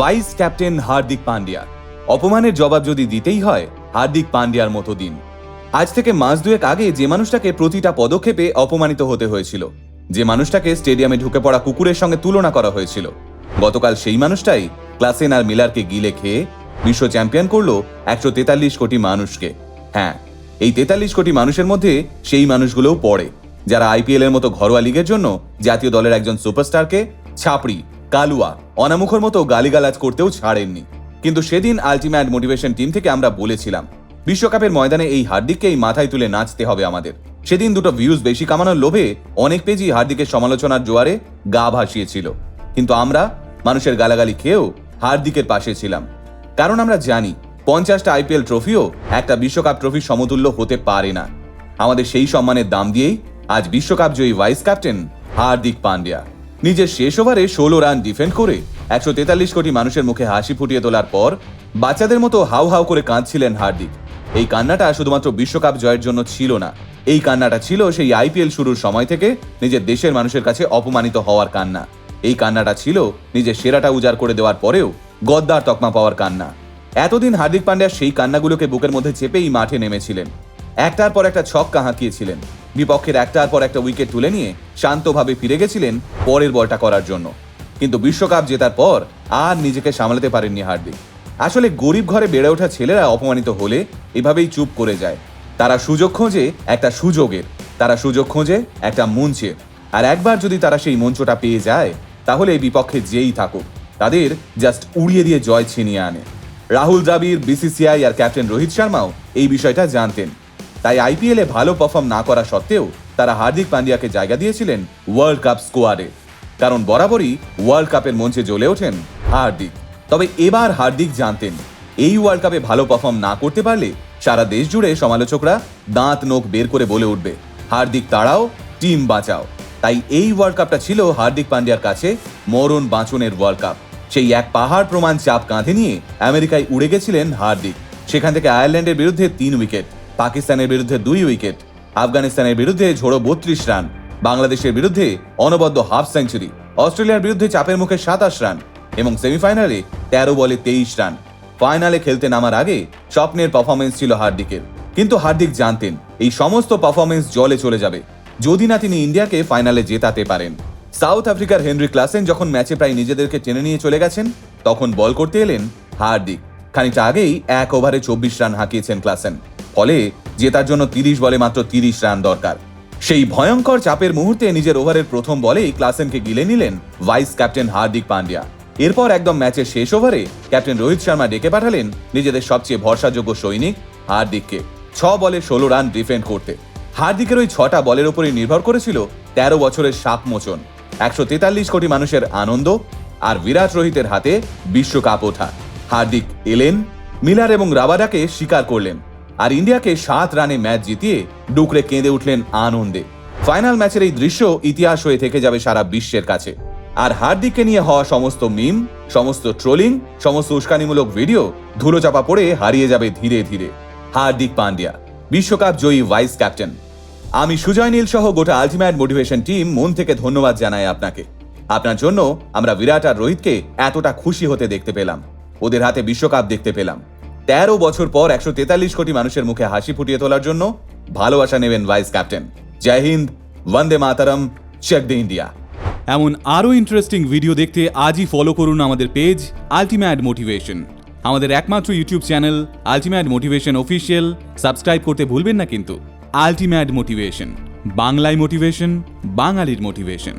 Vice captain Hardik Pandya অপমানের জবাব যদি দিতেই হয়, হার্দিক পান্ডিয়ার মতো দিন। আজ থেকে মাস দুয়েক আগে যে মানুষটাকে প্রতিটা পদক্ষেপে অপমানিত হতে হয়েছিল, যে মানুষটাকে স্টেডিয়ামে ঢুকে পড়া কুকুরের সঙ্গে তুলনা করা হয়েছিল, গতকাল সেই মানুষটাই ক্লাসেন আর মিলারকে গিলে খেয়ে বিশ্ব চ্যাম্পিয়ন করল একশো তেতাল্লিশ কোটি মানুষকে। হ্যাঁ এই তেতাল্লিশ কোটি মানুষের মধ্যে সেই মানুষগুলোও পড়ে, যারা আইপিএল এর মতো ঘরোয়া লিগের জন্য জাতীয় দলের একজন সুপারস্টারকে ছাপড়ি কালুয়া অনামুখর মতো গালিগালাজ করতেও ছাড়েননি। কিন্তু সেদিন আলটিমেট মোটিভেশন টিম থেকে আমরা বলেছিলাম, বিশ্বকাপের ময়দানে এই হার্দিককেই মাথায় তুলে নাচতে হবে আমাদের। সেদিন দুটো ভিউজ বেশি কামানোর লোভে অনেক পেজই হার্দিকের সমালোচনার জোয়ারে গা ভাসিয়েছিল। কিন্তু আমরা, মানুষের গালাগালি খেয়েও হার্দিকের পাশে ছিলাম। কারণ আমরা জানি, পঞ্চাশটা আইপিএল ট্রফিও একটা বিশ্বকাপ ট্রফির সমতুল্য হতে পারে না। আমাদের সেই সম্মানের দাম দিয়েই আজ বিশ্বকাপ জয়ী ভাইস ক্যাপ্টেন হার্দিক পান্ডিয়া। নিজের শেষ ওভারে ষোলো রান ডিফেন্ড করে একশো তেতাল্লিশ কোটি মানুষের মুখে হাসি ফুটিয়ে তোলার পর বাচ্চাদের মতো হাউ হাউ করে কাঁদছিলেন হার্দিক। এই কান্নাটা শুধুমাত্র বিশ্বকাপ জয়ের জন্য ছিল না। এই কান্নাটা ছিল সেই আইপিএল শুরুর সময় থেকে নিজের দেশের মানুষের কাছে অপমানিত হওয়ার কান্না। এই কান্নাটা ছিল নিজের সেরাটা উজাড় করে দেওয়ার পরেও গদ্দার তকমা পাওয়ার কান্না। এতদিন হার্দিক পান্ডিয়া সেই কান্নাগুলোকে বুকের মধ্যে চেপেই মাঠে নেমেছিলেন। একটার পর একটা ছক্কা হাঁকিয়েছিলেন। বিপক্ষের একটার পর একটা উইকেট তুলে নিয়ে শান্তভাবে ফিরে গেছিলেন পরের বলটা করার জন্য। কিন্তু বিশ্বকাপ জেতার পর আর নিজেকে সামলাতে পারেননি হার্দিক। আসলে গরিব ঘরে বেড়ে ওঠা ছেলেরা অপমানিত হলে এভাবেই চুপ করে যায়। তারা সুযোগ খোঁজে একটা সুযোগের, তারা সুযোগ খোঁজে একটা মঞ্চের। আর একবার যদি তারা সেই মঞ্চটা পেয়ে যায়, তাহলে এই বিপক্ষে যেই থাকুক, তাদের জাস্ট উড়িয়ে দিয়ে জয় ছিনিয়ে আনে। রাহুল দ্রাবিড় বিসিসিআই আর ক্যাপ্টেন রোহিত শর্মাও এই বিষয়টা জানতেন। তাই আইপিএলে ভালো পারফর্ম না করা সত্ত্বেও তারা হার্দিক পান্ডিয়াকে জায়গা দিয়েছিলেন ওয়ার্ল্ড কাপ স্কোয়াডে কারণ বরাবরই ওয়ার্ল্ড কাপের মঞ্চে জ্বলে ওঠেন হার্দিক। তবে এবার হার্দিক জানতেন, এই ওয়ার্ল্ড কাপে ভালো পারফর্ম না করতে পারলে সারা দেশ জুড়ে সমালোচকরা দাঁত নোখ বের করে বলে উঠবে, হার্দিক তাড়াও, টিম বাঁচাও। তাই এই ওয়ার্ল্ড কাপটা ছিল হার্দিক পান্ডিয়ার কাছে মরণ বাঁচনের ওয়ার্ল্ড কাপ সেই এক পাহাড় প্রমাণ চাপ কাঁধে নিয়ে আমেরিকায় উড়ে গেছিলেন হার্দিক। সেখান থেকে আয়ারল্যান্ডের বিরুদ্ধে তিন উইকেট। পাকিস্তানের বিরুদ্ধে দুই উইকেট, আফগানিস্তানের বিরুদ্ধে ঝোড়ো বত্রিশ রান, বাংলাদেশের বিরুদ্ধে অনবদ্য হাফ সেঞ্চুরি, অস্ট্রেলিয়ার বিরুদ্ধে চাপের মুখে সাতাশ রান এবং সেমিফাইনালে তেরো বলে তেইশ রান। ফাইনালে খেলতে নামার আগে স্বপ্নের পারফরমেন্স ছিল হার্দিকের। কিন্তু হার্দিক জানতেন, এই সমস্ত পারফরমেন্স জলে চলে যাবে, যদি না তিনি ইন্ডিয়াকে ফাইনালে জেতাতে পারেন। সাউথ আফ্রিকার হেনরি ক্লাসেন যখন ম্যাচে প্রায় নিজেদেরকে টেনে নিয়ে চলে গেছেন, তখন বল করতে এলেন হার্দিক। খানিকটা আগেই এক ওভারে চব্বিশ রান হাঁকিয়েছেন ক্লাসেন। ফলে জেতার জন্য তিরিশ বলে মাত্র তিরিশ রান দরকার। সেই ভয়ঙ্কর চাপের মুহূর্তে নিজের ওভারের প্রথম বলেই ক্লাসেনকে গিলে নিলেন ভাইস ক্যাপ্টেন হার্দিক পান্ডিয়া। এরপর একদম ম্যাচের শেষ ওভারে ক্যাপ্টেন রোহিত শর্মা ডেকে পাঠালেন নিজেদের সবচেয়ে ভরসাযোগ্য সৈনিক হার্দিককে। ছ বলে ষোলো রান ডিফেন্ড করতে। হার্দিকের ওই ছটা বলের উপরই নির্ভর করেছিল তেরো বছরের সাপ মোচন। একশো তেতাল্লিশ কোটি মানুষের আনন্দ আর বিরাট রোহিতের হাতে বিশ্বকাপ ওঠা। হার্দিক এলেন, মিলার এবং রাবাডাকে স্বীকার করলেন। আর ইন্ডিয়াকে সাত রানে ম্যাচ জিতিয়ে ডুকরে কেঁদে উঠলেন আনন্দে। ফাইনাল ম্যাচের এই দৃশ্য ইতিহাস হয়ে থেকে যাবে সারা বিশ্বের কাছে। আর হার্দিককে নিয়ে হওয়া সমস্ত মিম, সমস্ত ট্রোলিং, সমস্ত উস্কানিমূলক ভিডিও ধুলোচাপা পড়ে হারিয়ে যাবে ধীরে ধীরে। হার্দিক পান্ডিয়া, বিশ্বকাপ জয়ী ভাইস ক্যাপ্টেন। আমি সুজয় নীল সহ গোটা আলটিমেট মোটিভেশন টিম মন থেকে ধন্যবাদ জানাই আপনাকে। আপনার জন্য আমরা বিরাট আর রোহিতকে এতটা খুশি হতে দেখতে পেলাম। ওদের হাতে বিশ্বকাপ দেখতে পেলাম। তেরো বছর পর একশো তেতাল্লিশ কোটি মানুষের মুখে হাসি ফুটিয়ে তোলার জন্য ভালোবাসা নেবেন ভাইস ক্যাপ্টেন। জয় হিন্দ, বন্দে মাতারম চেক দ্য ইন্ডিয়া। এমন আরও ইন্টারেস্টিং ভিডিও দেখতে আজই ফলো করুন আমাদের পেজ আলটিমেট মোটিভেশন আমাদের একমাত্র YouTube channel ultimate motivation official subscribe করতে ভুলবেন না কিন্তু। আলটিমেট মোটিভেশন বাংলায় মোটিভেশন বাঙালির মোটিভেশন